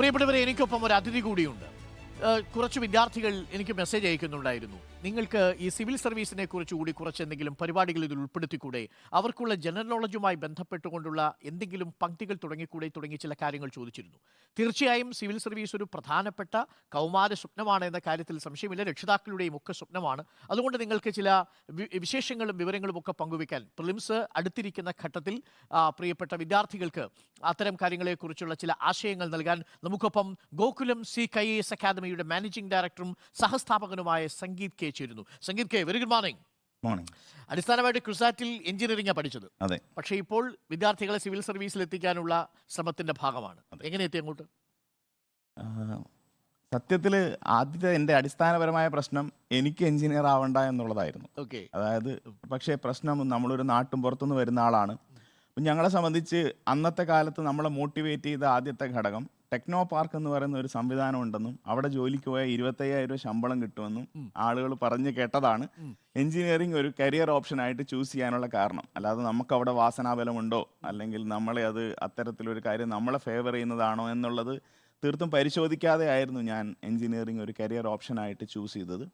പ്രിയപ്പെട്ടവരെ എനിക്കൊപ്പം ഒരു അതിഥി കൂടിയുണ്ട്. കുറച്ച് വിദ്യാർത്ഥികൾ എനിക്ക് മെസ്സേജ് അയക്കുന്നുണ്ടായിരുന്നു. നിങ്ങൾക്ക് ഈ സിവിൽ സർവീസിനെ കുറിച്ച് കൂടി കുറച്ച് എന്തെങ്കിലും പരിപാടികൾ ഇതിൽ ഉൾപ്പെടുത്തിക്കൂടെ? അവർക്കുള്ള ജനറൽ നോളജുമായി ബന്ധപ്പെട്ടുകൊണ്ടുള്ള എന്തെങ്കിലും പങ്ക്തികൾ തുടങ്ങിക്കൂടെ? തുടങ്ങി ചില കാര്യങ്ങൾ ചോദിച്ചിരുന്നു. തീർച്ചയായും സിവിൽ സർവീസ് ഒരു പ്രധാനപ്പെട്ട കൗമാര സ്വപ്നമാണ് എന്ന കാര്യത്തിൽ സംശയമില്ല. രക്ഷിതാക്കളുടെയും ഒക്കെ സ്വപ്നമാണ്. അതുകൊണ്ട് നിങ്ങൾക്ക് ചില വിശേഷങ്ങളും വിവരങ്ങളും ഒക്കെ പങ്കുവയ്ക്കാൻ പ്രിലിംസ് അടുത്തിരിക്കുന്ന ഘട്ടത്തിൽ പ്രിയപ്പെട്ട വിദ്യാർത്ഥികൾക്ക് അത്തരം കാര്യങ്ങളെക്കുറിച്ചുള്ള ചില ആശയങ്ങൾ നൽകാൻ നമുക്കൊപ്പം ഗോകുലം സി കൈ എസ് അക്കാദമിയുടെ മാനേജിംഗ് ഡയറക്ടറും സഹസ്ഥാപകനുമായ സംഗീത് കെ. ചേരുന്നു Sangeeth K very good morning morning അടിസ്ഥാനമായിട്ട് ക്രിസാറ്റിൽ എഞ്ചിനീയറിംഗ് പഠിച്ചത്. അതെ. പക്ഷേ ഇപ്പോൾ വിദ്യാർത്ഥികളെ സിവിൽ സർവീസിൽ എത്തിക്കാനുള്ള ശ്രമത്തിന്റെ ഭാഗമാണ്. എങ്ങനെ എത്തി അങ്ങോട്ട്? സത്യത്തിൽ ആദ്യത്തെ എന്റെ അടിസ്ഥാനപരമായ പ്രശ്നം എനിക്ക് എഞ്ചിനീയർ ആവണ്ട എന്നുള്ളതായിരുന്നു. ഓക്കെ. അതായത് പക്ഷേ പ്രശ്നം നമ്മളൊരു നാട്ടും പുറത്തുനിന്ന് വരുന്ന ആളാണ്. അപ്പം ഞങ്ങളെ സംബന്ധിച്ച് അന്നത്തെ കാലത്ത് നമ്മളെ മോട്ടിവേറ്റ് ചെയ്ത ആദ്യത്തെ ഘടകം ടെക്നോ പാർക്ക് എന്ന് പറയുന്ന ഒരു സംവിധാനം ഉണ്ടെന്നും അവിടെ ജോലിക്ക് പോയാൽ ഇരുപത്തയ്യായിരം രൂപ ശമ്പളം കിട്ടുമെന്നും ആളുകൾ പറഞ്ഞു കേട്ടതാണ്. എഞ്ചിനീയറിംഗ് ഒരു കരിയർ ഓപ്ഷൻ ആയിട്ട് ചൂസ് ചെയ്യാനുള്ള കാരണം. അല്ലാതെ നമുക്ക് അവിടെ വാസനാബലമുണ്ടോ? അല്ലെങ്കിൽ നമ്മളെ അത് അത്തരത്തിലൊരു കാര്യം നമ്മളെ ഫേവർ ചെയ്യുന്നതാണോ എന്നുള്ളത് തീർത്തും പരിശോധിക്കാതെ ആയിരുന്നു ഞാൻ എഞ്ചിനീയറിംഗ് ഒരു കരിയർ ഓപ്ഷൻ ആയിട്ട് ചൂസ് ചെയ്തത്.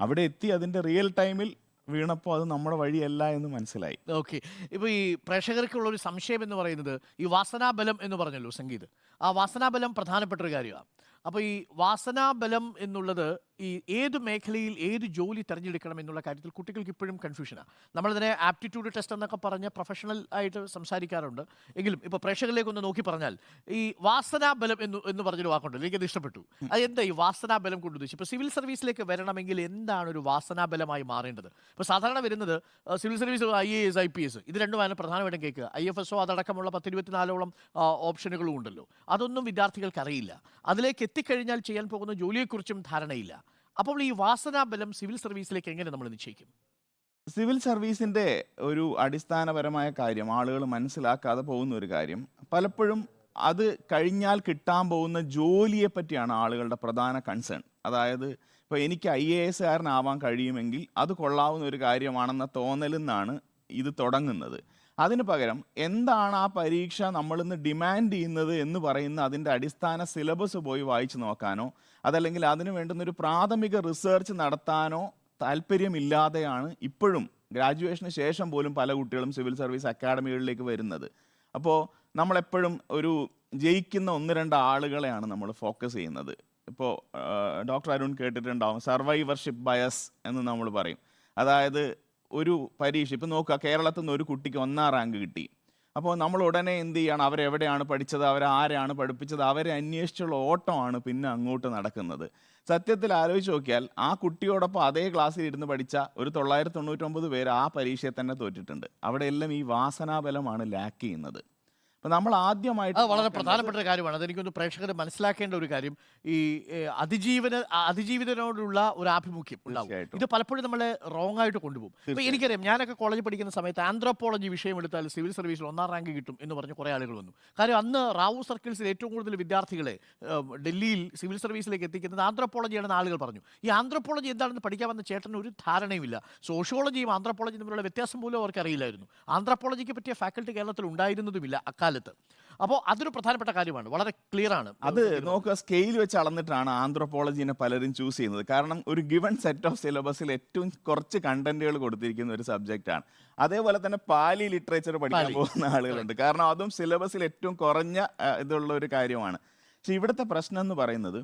അവിടെ എത്തി അതിന്റെ റിയൽ ടൈമിൽ വീണപ്പോൾ അത് നമ്മുടെ വഴിയല്ല എന്ന് മനസ്സിലായി. ഓക്കെ ഇപ്പോൾ ഈ പ്രേക്ഷകർക്കുള്ള ഒരു സംശയം എന്ന് പറയുന്നത് ഈ വാസനാബലം എന്ന് പറഞ്ഞല്ലോ സംഗീത്. ആ വാസനാബലം പ്രധാനപ്പെട്ട ഒരു കാര്യമാണ് അപ്പോൾ ഈ വാസനാബലം എന്നുള്ളത് ഈ ഏത് മേഖലയിൽ ഏത് ജോലി തിരഞ്ഞെടുക്കണം എന്നുള്ള കാര്യത്തിൽ കുട്ടികൾക്ക് ഇപ്പോഴും കൺഫ്യൂഷനാണ് നമ്മളിതിനെ ആപ്റ്റിറ്റ്യൂഡ് ടെസ്റ്റ് എന്നൊക്കെ പറഞ്ഞ് പ്രൊഫഷണൽ ആയിട്ട് സംസാരിക്കാറുണ്ട്. എങ്കിലും ഇപ്പോൾ പ്രേക്ഷകരിലേക്ക് ഒന്ന് നോക്കി പറഞ്ഞാൽ ഈ വാസനാബലം എന്ന് എന്ന് പറഞ്ഞൊരു വാക്കുണ്ട്. എനിക്കത് ഇഷ്ടപ്പെട്ടു. അതെന്താ എന്താ ഈ വാസനാബലം കൊണ്ട് ഉദ്ദേശിച്ചു ഇപ്പോൾ സിവിൽ സർവീസിലേക്ക് വരണമെങ്കിൽ എന്താണ് ഒരു വാസനാബലമായി മാറേണ്ടത്? ഇപ്പോൾ സാധാരണ വരുന്നത് civil service I A S I P S ഇത് രണ്ടുമാണ് പ്രധാനമായിട്ടും കേൾക്കുക. ഐ എഫ് എസ് ഒ അതടക്കമുള്ള പത്തിരുപത്തിനാലോളം ഓപ്ഷനുകളും ഉണ്ടല്ലോ. അതൊന്നും വിദ്യാർത്ഥികൾക്ക് അറിയില്ല. അതിലേക്ക് എത്തിക്കഴിഞ്ഞാൽ ചെയ്യാൻ പോകുന്ന ജോലിയെക്കുറിച്ചും ധാരണയില്ല. അപ്പോൾ ഈ വാസനാബലം സിവിൽ സർവീസിലേക്ക് എങ്ങനെ നമ്മൾ നിശ്ചയിക്കും? സിവിൽ സർവീസിന്റെ ഒരു അടിസ്ഥാനപരമായ കാര്യം ആളുകൾ മനസ്സിലാക്കാതെ പോകുന്ന ഒരു കാര്യം പലപ്പോഴും അത് കഴിഞ്ഞാൽ കിട്ടാൻ പോകുന്ന ജോലിയെ പറ്റിയാണ് ആളുകളുടെ പ്രധാന കൺസേൺ അതായത് ഇപ്പോൾ എനിക്ക് ഐ എ എസ് കാരനാവാൻ കഴിയുമെങ്കിൽ അത് കൊള്ളാവുന്ന ഒരു കാര്യമാണെന്ന തോന്നലിൽ നിന്നാണ് ഇത് തുടങ്ങുന്നത്. അതിന് പകരം എന്താണ് ആ പരീക്ഷ നമ്മളിന്ന് ഡിമാൻഡ് ചെയ്യുന്നത് എന്ന് പറയുന്ന അതിന്റെ അടിസ്ഥാന സിലബസ് പോയി വായിച്ചു നോക്കാനോ അതല്ലെങ്കിൽ അതിന് വേണ്ടുന്ന ഒരു പ്രാഥമിക റിസർച്ച് നടത്താനോ താല്പര്യമില്ലാതെയാണ് ഇപ്പോഴും ഗ്രാജുവേഷന് ശേഷം പോലും പല കുട്ടികളും സിവിൽ സർവീസ് അക്കാഡമികളിലേക്ക് വരുന്നത്. അപ്പോൾ നമ്മളെപ്പോഴും ഒരു ജയിക്കുന്ന ഒന്ന് രണ്ട് ആളുകളെയാണ് നമ്മൾ ഫോക്കസ് ചെയ്യുന്നത്. ഇപ്പോൾ ഡോക്ടർ അരുൺ കേട്ടിട്ടുണ്ടാവും സർവൈവർഷിപ്പ് ബയസ് എന്ന് നമ്മൾ പറയും. അതായത് ഒരു പരീക്ഷ. ഇപ്പം നോക്കുക കേരളത്തിൽ നിന്ന് ഒരു കുട്ടിക്ക് ഒന്നാം റാങ്ക് കിട്ടി. അപ്പോൾ നമ്മൾ ഉടനെ എന്ത് ചെയ്യണം? അവരെവിടെയാണ് പഠിച്ചത്? അവരാരാണ് പഠിപ്പിച്ചത്? അവരെ അന്വേഷിച്ചുള്ള ഓട്ടമാണ് പിന്നെ അങ്ങോട്ട് നടക്കുന്നത്. സത്യത്തിൽ ആലോചിച്ച് നോക്കിയാൽ ആ കുട്ടിയോടൊപ്പം അതേ ക്ലാസ്സിൽ ഇരുന്ന് പഠിച്ച ഒരു തൊള്ളായിരത്തി തൊണ്ണൂറ്റൊമ്പത് പേര് ആ പരീക്ഷയെ തന്നെ തോറ്റിട്ടുണ്ട്. അവിടെയെല്ലാം ഈ വാസനാബലമാണ് ലാക്ക് ചെയ്യുന്നത്. അപ്പം നമ്മൾ ആദ്യമായിട്ട് വളരെ പ്രധാനപ്പെട്ട ഒരു കാര്യമാണ്. അതെനിക്കൊന്ന് പ്രേക്ഷകർ മനസ്സിലാക്കേണ്ട ഒരു കാര്യം. ഈ അതിജീവന അതിജീവിതനോടുള്ള ഒരു ആഭിമുഖ്യം ഉണ്ടാവും. ഇത് പലപ്പോഴും നമ്മളെ റോങ് ആയിട്ട് കൊണ്ടുപോകും. അപ്പോൾ എനിക്കറിയാം ഞാനൊക്കെ കോളേജിൽ പഠിക്കുന്ന സമയത്ത് ആന്ത്രോപോളജി വിഷയം എടുത്താൽ സിവിൽ സർവീസിൽ ഒന്നാം റാങ്ക് കിട്ടും എന്ന് പറഞ്ഞ് കുറേ ആളുകൾ വന്നു. കാര്യം അന്ന് റാവു സർക്കിൾസിൽ ഏറ്റവും കൂടുതൽ വിദ്യാർത്ഥികളെ ഡൽഹിയിൽ സിവിൽ സർവീസിലേക്ക് എത്തിക്കുന്നത് ആന്ത്രോപോളജിയാണെന്ന് ആളുകൾ പറഞ്ഞു. ഈ ആന്ത്രോപോളജി എന്താണെന്ന് പഠിക്കാൻ വന്ന ചേട്ടന് ഒരു ധാരണയുമില്ല സോഷ്യോളജിയും ആന്ത്രോപോളജിയും തമ്മിലുള്ള വ്യത്യാസം പോലും അവർക്ക് അറിയില്ലായിരുന്നു. ആന്ത്രോപോളജിക്ക് പറ്റിയ ഫാക്കൽറ്റി കേരളത്തിൽ ഉണ്ടായിരുന്നതുമില്ല അക്കാലത്ത് അപ്പോൾ അതൊരു പ്രധാനപ്പെട്ട കാര്യമാണ്. വളരെ ക്ലിയർ ആണ്. അത് നോക്കുക സ്കെയിൽ വെച്ച് അളന്നിട്ടാണ് ആന്ത്രോപോളജിനെ പലരും ചൂസ് ചെയ്യുന്നത്. കാരണം ഒരു ഗിവൺ സെറ്റ് ഓഫ് സിലബസിൽ ഏറ്റവും കുറച്ച് കണ്ടന്റുകൾ കൊടുത്തിരിക്കുന്ന ഒരു സബ്ജക്റ്റ് ആണ്. അതേപോലെ തന്നെ പാലി ലിറ്ററേച്ചർ പഠിക്കാൻ പോകുന്ന ആളുകളുണ്ട്. കാരണം അതും സിലബസിൽ ഏറ്റവും കുറഞ്ഞ ഇതുള്ള ഒരു കാര്യമാണ്. പക്ഷെ ഇവിടുത്തെ പ്രശ്നം എന്ന് പറയുന്നത്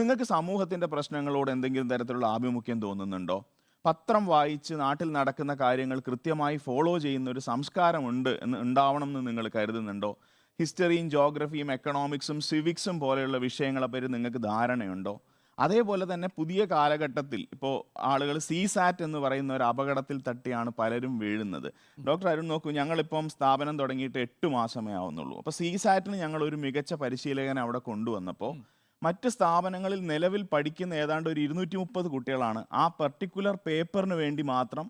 നിങ്ങൾക്ക് സമൂഹത്തിന്റെ പ്രശ്നങ്ങളോട് എന്തെങ്കിലും തരത്തിലുള്ള ആഭിമുഖ്യം തോന്നുന്നുണ്ടോ? പത്രം വായിച്ച് നാട്ടിൽ നടക്കുന്ന കാര്യങ്ങൾ കൃത്യമായി ഫോളോ ചെയ്യുന്ന ഒരു സംസ്കാരമുണ്ട് എന്ന് ഉണ്ടാവണം എന്ന് നിങ്ങൾ കരുതുന്നുണ്ടോ? ഹിസ്റ്ററിയും ജോഗ്രഫിയും എക്കണോമിക്സും സിവിക്സും പോലെയുള്ള വിഷയങ്ങളെ വിഷയങ്ങളെപ്പറ്റി നിങ്ങൾക്ക് ധാരണയുണ്ടോ? അതേപോലെ തന്നെ പുതിയ കാലഘട്ടത്തിൽ ഇപ്പോൾ ആളുകൾ സിസാറ്റ് എന്ന് പറയുന്ന ഒരു അപകടത്തിൽ തട്ടിയാണ് പലരും വീഴുന്നത്. ഡോക്ടർ അരുൺ നോക്കൂ ഞങ്ങളിപ്പം സ്ഥാപനം തുടങ്ങിയിട്ട് എട്ട് മാസമേ ആവുന്നുള്ളൂ. അപ്പോൾ സിസാറ്റിന് ഞങ്ങൾ ഒരു മികച്ച പരിശീലകനെ അവിടെ കൊണ്ടുവന്നപ്പോൾ മറ്റ് സ്ഥാപനങ്ങളിൽ നിലവിൽ പഠിക്കുന്ന ഏതാണ്ട് ഒരു ഇരുന്നൂറ്റി മുപ്പത് കുട്ടികളാണ് ആ പർട്ടിക്കുലർ പേപ്പറിന് വേണ്ടി മാത്രം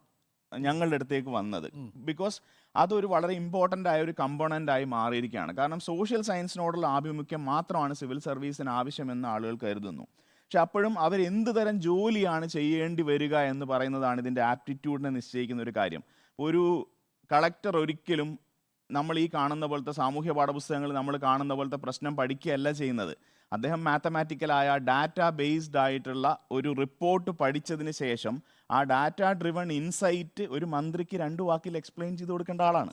ഞങ്ങളുടെ അടുത്തേക്ക് വന്നത്. ബിക്കോസ് അതൊരു വളരെ ഇമ്പോർട്ടന്റ് ആയ ഒരു കമ്പോണന്റ് ആയി മാറിയിരിക്കുകയാണ്. കാരണം സോഷ്യൽ സയൻസിനോടുള്ള ആഭിമുഖ്യം മാത്രമാണ് സിവിൽ സർവീസിന് ആവശ്യമെന്ന് ആളുകൾ കരുതുന്നു. പക്ഷെ അപ്പോഴും അവർ എന്ത് തരം ജോലിയാണ് ചെയ്യേണ്ടി വരിക എന്ന് പറയുന്നതാണ് ഇതിന്റെ ആപ്റ്റിറ്റ്യൂഡിനെ നിശ്ചയിക്കുന്ന ഒരു കാര്യം. ഒരു കളക്ടർ ഒരിക്കലും നമ്മൾ ഈ കാണുന്ന പോലത്തെ സാമൂഹ്യ പാഠപുസ്തകങ്ങൾ നമ്മൾ കാണുന്ന പോലത്തെ പ്രശ്നം പഠിക്കുകയല്ല ചെയ്യുന്നത്. അദ്ദേഹം മാത്തമാറ്റിക്കലായ ഡാറ്റ ബേസ്ഡ് ആയിട്ടുള്ള ഒരു റിപ്പോർട്ട് പഠിച്ചതിന് ശേഷം ആ ഡാറ്റ ഡ്രിവൺ ഇൻസൈറ്റ് ഒരു മന്ത്രിക്ക് രണ്ടു വാക്കിൽ എക്സ്പ്ലെയിൻ ചെയ്ത് കൊടുക്കേണ്ട ആളാണ്.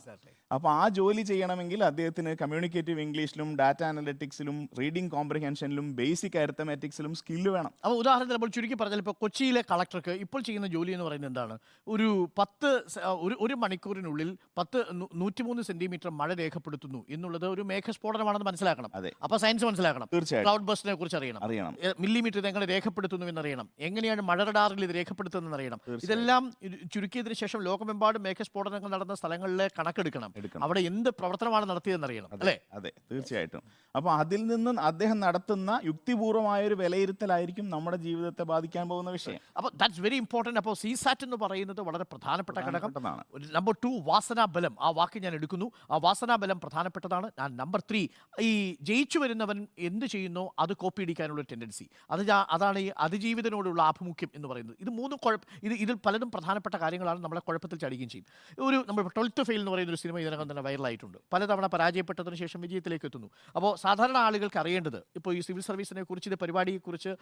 അപ്പോൾ ആ ജോലി ചെയ്യണമെങ്കിൽ അദ്ദേഹത്തിന് കമ്മ്യൂണിക്കേറ്റീവ് ഇംഗ്ലീഷിലും ഡാറ്റ അനലിറ്റിക്സിലും റീഡിംഗ് കോംപ്രിഹെൻഷനിലും ബേസിക് അരിത്തമാറ്റിക്സിലും സ്കില്ല് വേണം. അപ്പോൾ ഉദാഹരണത്തിന് നമ്മൾ ചുരുക്കി പറഞ്ഞാൽ ഇപ്പോൾ കൊച്ചിയിലെ കളക്ടർക്ക് ഇപ്പോൾ ചെയ്യുന്ന ജോലി എന്ന് പറയുന്നത് എന്താണ്? ഒരു പത്ത് ഒരു ഒരു മണിക്കൂറിനുള്ളിൽ പത്ത് നൂറ്റിമൂന്ന് സെന്റിമീറ്റർ മഴ രേഖപ്പെടുത്തുന്നു എന്നുള്ളത് ഒരു മേഘസ്ഫോടനമാണെന്ന് മനസ്സിലാക്കണം. അതെ. അപ്പോൾ സയൻസ് മനസ്സിലാക്കണം. തീർച്ചയായും ക്ലൗഡ് ബസ്റ്റിനെ കുറിച്ച് അറിയണം. അറിയണം. മില്ലിമീറ്റർ ഇത് എങ്ങനെ രേഖപ്പെടുത്തുന്നു എന്നറിയണം എങ്ങനെയാണ് മഴ റഡാറിൽ ഇത് രേഖപ്പെടുത്തുന്നത് അറിയണം ഇതെല്ലാം ഇത് ചുരുക്കിയതിനു ശേഷം ലോകമെമ്പാടും മേഘസ്ഫോടനങ്ങൾ നടന്ന സ്ഥലങ്ങളിലെ കണക്കെടുക്കണം. എടുക്കണം. അവിടെ എന്ത് പ്രവർത്തനമാണ് നടത്തിയതെന്ന് അറിയണം അല്ലേ? അതെ തീർച്ചയായിട്ടും. അപ്പോൾ അതിൽ നിന്ന് അദ്ദേഹം നടത്തുന്ന യുക്തിപൂർവമായ ഒരു വിലയിരുത്തലായിരിക്കും നമ്മുടെ ജീവിതത്തെ ബാധിക്കാൻ പോകുന്ന വിഷയം. അപ്പോൾ ദാറ്റ്സ് വെരി ഇമ്പോർട്ടന്റ് അപ്പോൾ സീസാറ്റ് എന്ന് പറയുന്നത് വളരെ പ്രധാനപ്പെട്ട ഘടകം. പ്രധാനപ്പെട്ടതാണ്. നമ്പർ ടു വാസനാബലം ആ വാക്ക് ഞാൻ എടുക്കുന്നു. ആ വാസനാബലം പ്രധാനപ്പെട്ടതാണ്. ഞാൻ നമ്പർ ത്രീ ഈ ജയിച്ചു വരുന്നവൻ എന്ത് ചെയ്യുന്നോ? അത് കോപ്പി അടിക്കാനുള്ള ടെൻഡൻസി അത് അതാണ് ഈ അതിജീവിതനോടുള്ള ആഭിമുഖ്യം എന്ന് പറയുന്നത്. ഇത് മൂന്നും കുഴപ്പ ഇത് ഇതിൽ പലതും പ്രധാനപ്പെട്ട കാര്യങ്ങളാണ് നമ്മളെ കുഴപ്പത്തിൽ ചടിക്കുകയും ചെയ്യും. ഒരു നമ്മൾ ട്വൽത്ത് ഫെയിൽ എന്ന് പറയുന്ന ഒരു സിനിമ ഇതിനകം തന്നെ വൈറലായിട്ടുണ്ട്. പലതവണ പരാജയപ്പെട്ടതിന് ശേഷം വിജയത്തിലേക്ക് എത്തുന്നു. അപ്പോൾ സാധാരണ ആളുകൾക്ക് അറിയേണ്ടത് ഇപ്പോൾ ഈ സിവിൽ സർവീസിനെ കുറിച്ച് ഇത് പരിപാടിയെക്കുറിച്ച്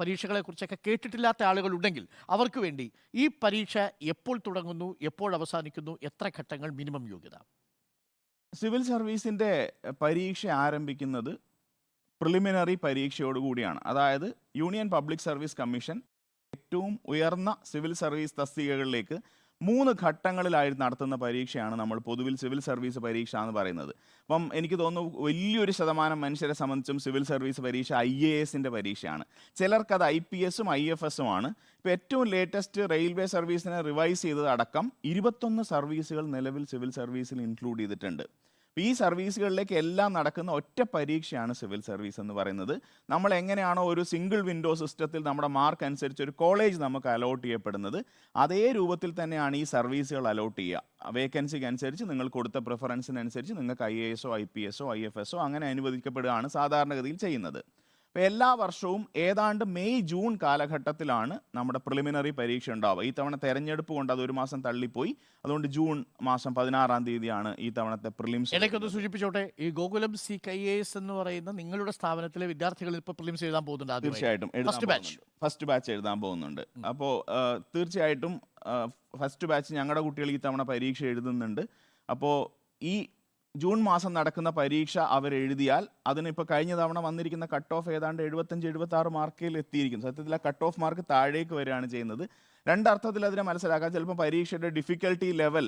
പരീക്ഷകളെ പരീക്ഷകളെക്കുറിച്ചൊക്കെ കേട്ടിട്ടില്ലാത്ത ആളുകൾ ഉണ്ടെങ്കിൽ അവർക്ക് വേണ്ടി ഈ പരീക്ഷ എപ്പോൾ തുടങ്ങുന്നു എപ്പോൾ അവസാനിക്കുന്നു എത്ര ഘട്ടങ്ങൾ മിനിമം യോഗ്യത? സിവിൽ സർവീസിന്റെ പരീക്ഷ ആരംഭിക്കുന്നത് പ്രിലിമിനറി പരീക്ഷയോടുകൂടിയാണ്. അതായത് യൂണിയൻ പബ്ലിക് സർവീസ് കമ്മീഷൻ ഏറ്റവും ഉയർന്ന സിവിൽ സർവീസ് തസ്തികകളിലേക്ക് മൂന്ന് ഘട്ടങ്ങളിലായി നടത്തുന്ന പരീക്ഷയാണ് നമ്മൾ പൊതുവിൽ സിവിൽ സർവീസ് പരീക്ഷ എന്ന് പറയുന്നത്. അപ്പം എനിക്ക് തോന്നുന്നു വലിയൊരു ശതമാനം മനുഷ്യരെ സംബന്ധിച്ചും സിവിൽ സർവീസ് പരീക്ഷ ഐ എ എസിന്റെ പരീക്ഷയാണ്. ചിലർക്കത് ഐ പി എസും ഐ എഫ് എസും ആണ് ഇപ്പോൾ ഏറ്റവും ലേറ്റസ്റ്റ് റെയിൽവേ സർവീസിനെ റിവൈസ് ചെയ്തത് അടക്കം ഇരുപത്തൊന്ന് സർവീസുകൾ നിലവിൽ സിവിൽ സർവീസിൽ ഇൻക്ലൂഡ് ചെയ്തിട്ടുണ്ട്. അപ്പോൾ ഈ സർവീസുകളിലേക്ക് എല്ലാം നടക്കുന്ന ഒറ്റ പരീക്ഷയാണ് സിവിൽ സർവീസ് എന്ന് പറയുന്നത്. നമ്മൾ എങ്ങനെയാണോ ഒരു സിംഗിൾ വിൻഡോ സിസ്റ്റത്തിൽ നമ്മുടെ മാർക്ക് അനുസരിച്ച് ഒരു കോളേജ് നമുക്ക് അലോട്ട് ചെയ്യപ്പെടുന്നത് അതേ രൂപത്തിൽ തന്നെയാണ് ഈ സർവീസുകൾ അലോട്ട് ചെയ്യുക. വേക്കൻസിക്ക് അനുസരിച്ച് നിങ്ങൾ കൊടുത്ത പ്രിഫറൻസിനനുസരിച്ച് നിങ്ങൾക്ക് ഐ എ എസോ ഐ പി എസോ ഐ എഫ് എസോ അങ്ങനെ അനുവദിക്കപ്പെടുകയാണ് സാധാരണഗതിയിൽ ചെയ്യുന്നത്. അപ്പോൾ എല്ലാ വർഷവും ഏതാണ്ട് മെയ് ജൂൺ കാലഘട്ടത്തിലാണ് നമ്മുടെ പ്രിലിമിനറി പരീക്ഷ ഉണ്ടാവുക. ഈ തവണ തെരഞ്ഞെടുപ്പ് കൊണ്ട് അത് ഒരു മാസം തള്ളിപ്പോയി. അതുകൊണ്ട് ജൂൺ മാസം പതിനാറാം തീയതിയാണ് ഈ തവണത്തെ പ്രിലിംസ് ഇടയ്ക്കൊന്ന് സൂചിപ്പിച്ചോട്ടെ ഈ ഗോകുലം സി കൈ എസ് എന്ന് പറയുന്ന നിങ്ങളുടെ സ്ഥാപനത്തിലെ വിദ്യാർത്ഥികൾ ഇപ്പോൾ പ്രിലിംസ് എഴുതാൻ പോകുന്നുണ്ട് തീർച്ചയായിട്ടും ഫസ്റ്റ് ബാച്ച് ഫസ്റ്റ് ബാച്ച് എഴുതാൻ പോകുന്നുണ്ട്. അപ്പോൾ തീർച്ചയായിട്ടും ഫസ്റ്റ് ബാച്ച് ഞങ്ങളുടെ കുട്ടികൾ ഈ തവണ പരീക്ഷ എഴുതുന്നുണ്ട്. അപ്പോൾ ഈ ജൂൺ മാസം നടക്കുന്ന പരീക്ഷ അവർ എഴുതിയാൽ അതിനിപ്പോൾ കഴിഞ്ഞ തവണ വന്നിരിക്കുന്ന കട്ട് ഓഫ് ഏതാണ്ട് എഴുപത്തഞ്ച് എഴുപത്തി ആറ് മാർക്കിൽ എത്തിയിരിക്കും സത്യത്തിൽ ആ കട്ട് ഓഫ് മാർക്ക് താഴേക്ക് വരികയാണ് ചെയ്യുന്നത്. രണ്ടർത്ഥത്തിൽ അതിനെ മനസ്സിലാക്കാം ചിലപ്പോൾ പരീക്ഷയുടെ ഡിഫിക്കൽട്ടി ലെവൽ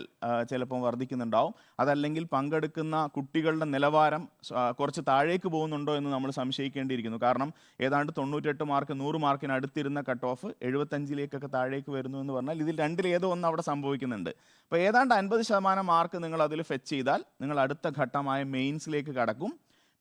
ചിലപ്പം വർദ്ധിക്കുന്നുണ്ടാവും. അതല്ലെങ്കിൽ പങ്കെടുക്കുന്ന കുട്ടികളുടെ നിലവാരം കുറച്ച് താഴേക്ക് പോകുന്നുണ്ടോ എന്ന് നമ്മൾ സംശയിക്കേണ്ടിയിരിക്കുന്നു. കാരണം ഏതാണ്ട് തൊണ്ണൂറ്റെട്ട് മാർക്ക് നൂറ് മാർക്കിന് അടുത്തിരുന്ന കട്ട് ഓഫ് എഴുപത്തഞ്ചിലേക്കൊക്കെ താഴേക്ക് വരുന്നു എന്ന് പറഞ്ഞാൽ ഇതിൽ രണ്ടിലേതോ ഒന്ന് അവിടെ സംഭവിക്കുന്നുണ്ട്. അപ്പോൾ ഏതാണ്ട് അൻപത് ശതമാനം മാർക്ക് നിങ്ങൾ അതിൽ ഫെച്ച് ചെയ്താൽ നിങ്ങൾ അടുത്ത ഘട്ടമായ മെയിൻസിലേക്ക് കടക്കും.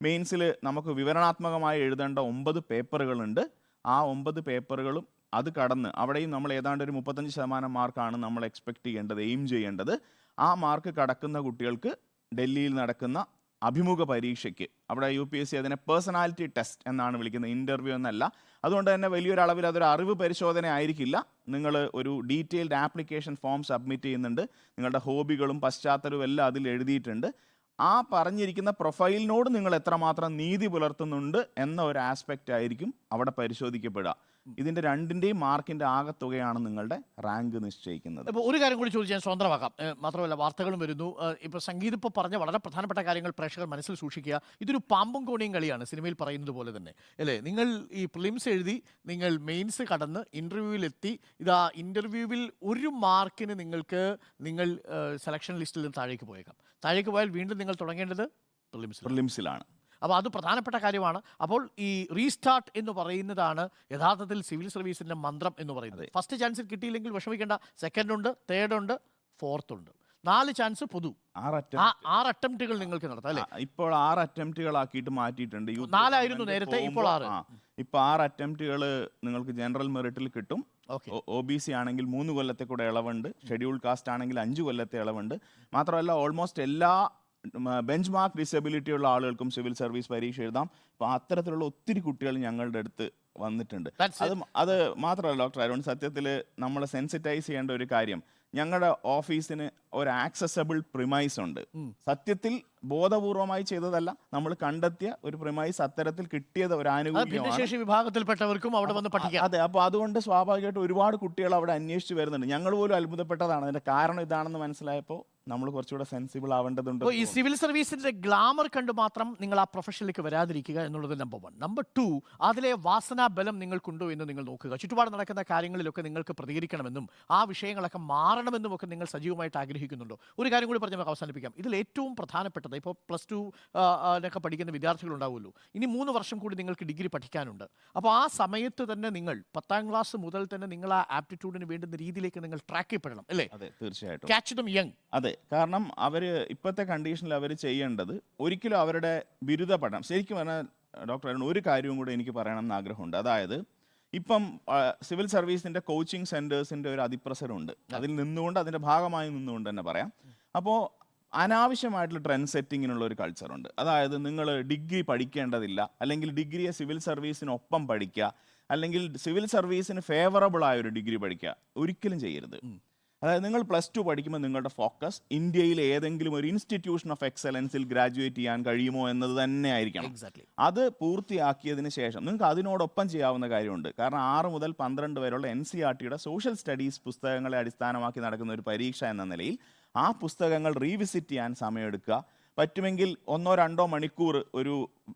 മെയിൻസിൽ നമുക്ക് വിവരണാത്മകമായി എഴുതേണ്ട ഒമ്പത് പേപ്പറുകളുണ്ട് ആ ഒമ്പത് പേപ്പറുകളും അത് കടന്ന് അവിടെയും നമ്മൾ ഏതാണ്ട് ഒരു മുപ്പത്തഞ്ച് ശതമാനം മാർക്കാണ് നമ്മൾ എക്സ്പെക്ട് ചെയ്യേണ്ടത് എയിം ചെയ്യേണ്ടത്. ആ മാർക്ക് കടക്കുന്ന കുട്ടികൾക്ക് ഡൽഹിയിൽ നടക്കുന്ന അഭിമുഖ പരീക്ഷയ്ക്ക്. അവിടെ യു പി എസ് സി അതിനെ പേഴ്സണാലിറ്റി ടെസ്റ്റ് എന്നാണ് വിളിക്കുന്നത് ഇന്റർവ്യൂ എന്നല്ല. അതുകൊണ്ട് തന്നെ വലിയൊരു അളവിൽ അതൊരു അറിവ് പരിശോധന ആയിരിക്കില്ല. നിങ്ങൾ ഒരു ഡീറ്റെയിൽഡ് ആപ്ലിക്കേഷൻ ഫോം സബ്മിറ്റ് ചെയ്യുന്നുണ്ട്. നിങ്ങളുടെ ഹോബികളും പശ്ചാത്തലവും എല്ലാം അതിൽ എഴുതിയിട്ടുണ്ട്. ആ പറഞ്ഞിരിക്കുന്ന പ്രൊഫൈലിനോട് നിങ്ങൾ എത്രമാത്രം നീതി പുലർത്തുന്നുണ്ട് എന്ന ഒരു ആസ്പെക്റ്റ് ആയിരിക്കും അവിടെ പരിശോധിക്കപ്പെടുക. ഇതിന്റെ രണ്ടിന്റെയും മാർക്കിന്റെ ആകത്തുകയാണ് നിങ്ങളുടെ റാങ്ക് നിശ്ചയിക്കുന്നത്. അപ്പോൾ ഒരു കാര്യം കൂടി ചോദിച്ചാൽ സ്വതന്ത്രമാക്കാം. ഏഹ് മാത്രമല്ല വാർത്തകളും വരുന്നു. ഇപ്പൊ ഇപ്പോൾ സംഗീത് ഇപ്പോൾ പറഞ്ഞ വളരെ പ്രധാനപ്പെട്ട കാര്യങ്ങൾ പ്രേക്ഷകർ മനസ്സിൽ സൂക്ഷിക്കുക. ഇതൊരു പാമ്പും കോണിയും കളിയാണ് സിനിമയിൽ പറയുന്നത് പോലെ തന്നെ. അല്ലേ? നിങ്ങൾ ഈ പ്രിലിംസ് എഴുതി നിങ്ങൾ മെയിൻസ് കടന്ന് ഇന്റർവ്യൂവിലെത്തി ഇതാ ഇന്റർവ്യൂവിൽ ഒരു മാർക്കിന് നിങ്ങൾക്ക് നിങ്ങൾ സെലക്ഷൻ ലിസ്റ്റിൽ നിന്ന് താഴേക്ക് പോയേക്കാം. താഴേക്ക് പോയാൽ വീണ്ടും നിങ്ങൾ തുടങ്ങേണ്ടത് പ്രിലിംസിലാണ് അപ്പോൾ അത് പ്രധാനപ്പെട്ട കാര്യമാണ്. അപ്പോൾ ഈ റീസ്റ്റാർട്ട് എന്ന് പറയുന്നതാണ് യഥാർത്ഥത്തിൽ സിവിൽ സർവീസിന്റെ മന്ത്രം എന്ന് പറയുന്നത്. ഫസ്റ്റ് ചാൻസിൽ കിട്ടിയില്ലെങ്കിൽ വിഷമിക്കേണ്ട. സെക്കൻഡ് ഉണ്ട് തേർഡ് ഉണ്ട് ഫോർത്ത് ഉണ്ട്. നാല് ചാൻസ് പൊതു. ആറ് അറ്റംപ്റ്റുകൾ നിങ്ങൾക്ക് നടത്താം അല്ലേ? ഇപ്പോൾ ആറ് അറ്റംപ്റ്റുകളാക്കിയിട്ട് മാറ്റിയിട്ടുണ്ട്. നാലായിരുന്നു നേരത്തെ, ഇപ്പോൾ ആറ്. ഇപ്പൊ ആറ് അറ്റംപ്റ്റുകൾ നിങ്ങൾക്ക് ജനറൽ മെറിറ്റിൽ കിട്ടും. ഒ ബി സി ആണെങ്കിൽ മൂന്ന് കൊല്ലത്തെ കൂടെ ഇളവുണ്ട്. ഷെഡ്യൂൾ കാസ്റ്റ് ആണെങ്കിൽ അഞ്ച് കൊല്ലത്തെ ഇളവുണ്ട്. മാത്രമല്ല ഓൾമോസ്റ്റ് എല്ലാ ബെഞ്ച് മാർക്ക് ഡിസബിലിറ്റി ഉള്ള ആളുകൾക്കും സിവിൽ സർവീസ് പരീക്ഷ എഴുതാം. അപ്പോൾ അത്തരത്തിലുള്ള ഒത്തിരി കുട്ടികൾ ഞങ്ങളുടെ അടുത്ത് വന്നിട്ടുണ്ട്. അത് അത് മാത്രമല്ല ഡോക്ടർ അരുൺ സത്യത്തിൽ നമ്മളെ സെൻസിറ്റൈസ് ചെയ്യേണ്ട ഒരു കാര്യം. ഞങ്ങളുടെ ഓഫീസിന് ഒരു ആക്സസബിൾ പ്രിമൈസ് ഉണ്ട്. സത്യത്തിൽ ബോധപൂർവമായി ചെയ്തതല്ല നമ്മൾ കണ്ടെത്തിയ ഒരു പ്രിമൈസ് അത്തരത്തിൽ കിട്ടിയത് ഒരു ഭിന്നശേഷി വിഭാഗത്തിൽപ്പെട്ടവർക്കും അവിടെ വന്ന് പഠിക്കാം. അതെ അപ്പോൾ അതുകൊണ്ട് സ്വാഭാവികമായിട്ട് ഒരുപാട് കുട്ടികൾ അവിടെ അന്വേഷിച്ചു വരുന്നുണ്ട്. ഞങ്ങൾ പോലും അത്ഭുതപ്പെട്ടതാണ്. അതിന്റെ കാരണം ഇതാണെന്ന് മനസ്സിലായപ്പോൾ നമ്മൾ കുറച്ചുകൂടെ സെൻസിബിൾ ആവേണ്ടതുണ്ട് അപ്പോൾ ഈ സിവിൽ സർവീസിന്റെ ഗ്ലാമർ കണ്ട് മാത്രം നിങ്ങൾ ആ പ്രൊഫഷനിലേക്ക് വരാതിരിക്കുക എന്നുള്ളത് നമ്പർ വൺ നമ്പർ ടു അതിലെ വാസനാ ബലം നിങ്ങൾക്കുണ്ടോ എന്ന് നിങ്ങൾ നോക്കുക. ചുറ്റുപാട് നടക്കുന്ന കാര്യങ്ങളിലൊക്കെ നിങ്ങൾക്ക് പ്രതികരിക്കണമെന്നും ആ വിഷയങ്ങളൊക്കെ മാറണമെന്നും ഒക്കെ നിങ്ങൾ സജീവമായിട്ട് ആഗ്രഹിക്കുന്നുണ്ടോ? ഒരു കാര്യം കൂടി പറഞ്ഞ് നമുക്ക് അവസാനിപ്പിക്കാം. ഇതിൽ ഏറ്റവും പ്രധാനപ്പെട്ടത് ഇപ്പോൾ പ്ലസ് ടു ഒക്കെ പഠിക്കുന്ന വിദ്യാർത്ഥികളുണ്ടാവുമല്ലോ ഇനി മൂന്ന് വർഷം കൂടി നിങ്ങൾക്ക് ഡിഗ്രി പഠിക്കാനുണ്ട്. അപ്പോൾ ആ സമയത്ത് തന്നെ നിങ്ങൾ പത്താം ക്ലാസ് മുതൽ തന്നെ നിങ്ങൾ ആ ആപ്റ്റിറ്റ്യൂഡിന് വേണ്ടുന്ന രീതിയിലേക്ക് നിങ്ങൾ ട്രാക്ക് ചെയ്യപ്പെടണം അല്ലേ? അതെ തീർച്ചയായിട്ടും. ക്യാച്ച് ദം യങ് അതെ കാരണം അവർ ഇപ്പോഴത്തെ കണ്ടീഷനിൽ അവർ ചെയ്യേണ്ടത് ഒരിക്കലും അവരുടെ ബിരുദ പഠനം ശരിക്കും പറഞ്ഞാൽ ഡോക്ടർ അരുൺ ഒരു കാര്യവും കൂടെ എനിക്ക് പറയണം എന്ന് ആഗ്രഹമുണ്ട്. അതായത് ഇപ്പം സിവിൽ സർവീസിന്റെ കോച്ചിങ് സെന്റേഴ്സിന്റെ ഒരു അതിപ്രസരമുണ്ട്. അതിൽ നിന്നുകൊണ്ട് അതിന്റെ ഭാഗമായി നിന്നുകൊണ്ട് തന്നെ പറയാം. അപ്പോൾ അനാവശ്യമായിട്ടുള്ള ട്രെൻഡ് സെറ്റിങ്ങിനുള്ള ഒരു കൾച്ചറുണ്ട് അതായത് നിങ്ങൾ ഡിഗ്രി പഠിക്കേണ്ടതില്ല അല്ലെങ്കിൽ ഡിഗ്രിയെ സിവിൽ സർവീസിനൊപ്പം പഠിക്കുക അല്ലെങ്കിൽ സിവിൽ സർവീസിന് ഫേവറബിൾ ആയ ഒരു ഡിഗ്രി പഠിക്കുക ഒരിക്കലും ചെയ്യരുത്. അതായത് നിങ്ങൾ പ്ലസ് ടു പഠിക്കുമ്പോൾ നിങ്ങളുടെ ഫോക്കസ് ഇന്ത്യയിലെ ഏതെങ്കിലും ഒരു ഇൻസ്റ്റിറ്റ്യൂഷൻ ഓഫ് എക്സലൻസിൽ ഗ്രാജുവേറ്റ് ചെയ്യാൻ കഴിയുമോ എന്നത് തന്നെ ആയിരിക്കണം. എക്സാക്ട്ലി അത് പൂർത്തിയാക്കിയതിന് ശേഷം നിങ്ങൾക്ക് അതിനോടൊപ്പം ചെയ്യാവുന്ന കാര്യമുണ്ട്. കാരണം ആറ് മുതൽ പന്ത്രണ്ട് വരെയുള്ള എൻ സി ആർ ടിയുടെ സോഷ്യൽ സ്റ്റഡീസ് പുസ്തകങ്ങളെ അടിസ്ഥാനമാക്കി നടക്കുന്ന ഒരു പരീക്ഷ എന്ന നിലയിൽ ആ പുസ്തകങ്ങൾ റീവിസിറ്റ് ചെയ്യാൻ സമയമെടുക്കുക. പറ്റുമെങ്കിൽ ഒന്നോ രണ്ടോ മണിക്കൂർ ഒരു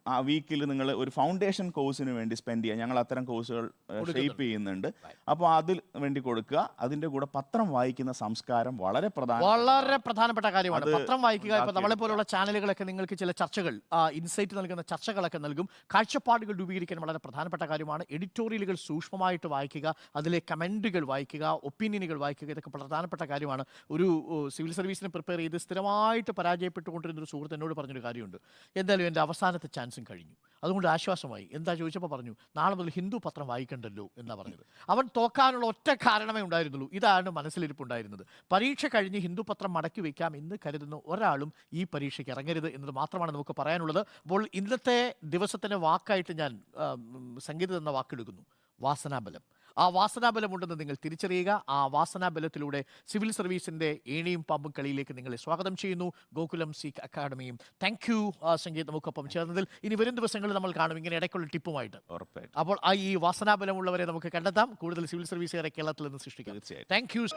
ആ വീക്കിൽ നിങ്ങൾ ഒരു ഫൗണ്ടേഷൻ കോഴ്സിന് വേണ്ടി സ്പെൻഡ് ചെയ്യുക ഞങ്ങൾ അത്തരം കോഴ്സുകൾ ഷേപ്പ് ചെയ്യുന്നുണ്ട്. അപ്പോൾ അതിൽ വേണ്ടി കൊടുക്കുക. അതിന്റെ കൂടെ പത്രം വായിക്കുന്ന സംസ്കാരം വളരെ പ്രധാന വളരെ പ്രധാനപ്പെട്ട കാര്യമാണ്. പത്രം വായിക്കുക ഇപ്പൊ നമ്മളെ. പോലുള്ള ചാനലുകളൊക്കെ നിങ്ങൾക്ക് ചില ചർച്ചകൾ ഇൻസൈറ്റ് നൽകുന്ന ചർച്ചകളൊക്കെ നൽകും. കാഴ്ചപ്പാടുകൾ രൂപീകരിക്കാൻ വളരെ പ്രധാനപ്പെട്ട കാര്യമാണ്. എഡിറ്റോറിയലുകൾ സൂക്ഷ്മമായിട്ട് വായിക്കുക അതിലെ കമന്റുകൾ വായിക്കുക ഒപ്പീനിയനുകൾ വായിക്കുക ഇതൊക്കെ പ്രധാനപ്പെട്ട കാര്യമാണ്. ഒരു സിവിൽ സർവീസിനെ പ്രിപ്പയർ ചെയ്ത് സ്ഥിരമായിട്ട് പരാജയപ്പെട്ടുകൊണ്ടിരുന്ന ഒരു സുഹൃത്ത് എന്നോട് പറഞ്ഞൊരു കാര്യമുണ്ട്. എന്തായാലും എന്റെ അവസാനത്തെ ചാൻസും കഴിഞ്ഞു. അതുകൊണ്ട് ആശ്വാസമായി. എന്താ ചോദിച്ചപ്പോൾ പറഞ്ഞു നാളെ മുതൽ ഹിന്ദു പത്രം വായിക്കണ്ടല്ലോ എന്നാ പറഞ്ഞത്. അവൻ തോക്കാനുള്ള ഒറ്റ കാരണമേ ഉണ്ടായിരുന്നുള്ളൂ. ഇതാണ് മനസ്സിലിരിപ്പുണ്ടായിരുന്നത്. പരീക്ഷ കഴിഞ്ഞ് ഹിന്ദു പത്രം മടക്കി വയ്ക്കാം എന്ന് കരുതുന്ന ഒരാളും ഈ പരീക്ഷയ്ക്ക് ഇറങ്ങരുത് എന്നത് മാത്രമാണ് നമുക്ക് പറയാനുള്ളത്. അപ്പോൾ ഇന്നത്തെ ദിവസത്തിന്റെ വാക്കായിട്ട് ഞാൻ സംഗീതം എന്ന വാക്കെടുക്കുന്നു വാസനാബലം. ആ വാസനാബലം ഉണ്ടെന്ന് നിങ്ങൾ തിരിച്ചറിയുക. ആ വാസനാബലത്തിലൂടെ സിവിൽ സർവീസിന്റെ ഏണിയും പാമ്പും കളിയിലേക്ക് നിങ്ങളെ സ്വാഗതം ചെയ്യുന്നു. ഗോകുലം സീക്ക് അക്കാഡമിയും. താങ്ക് യു സംഗീത് നമുക്കൊപ്പം ചേർന്നതിൽ. ഇനി വരും ദിവസങ്ങളിൽ നമ്മൾ കാണും. ഇങ്ങനെ ഇടയ്ക്കുള്ള ടിപ്പുമായിട്ട്. അപ്പോൾ ആ ഈ വാസനാബലമുള്ളവരെ നമുക്ക് കണ്ടെത്താം. കൂടുതൽ സിവിൽ സർവീസുകാരെ കേരളത്തിൽ നിന്ന് സൃഷ്ടിക്കാം. Thank you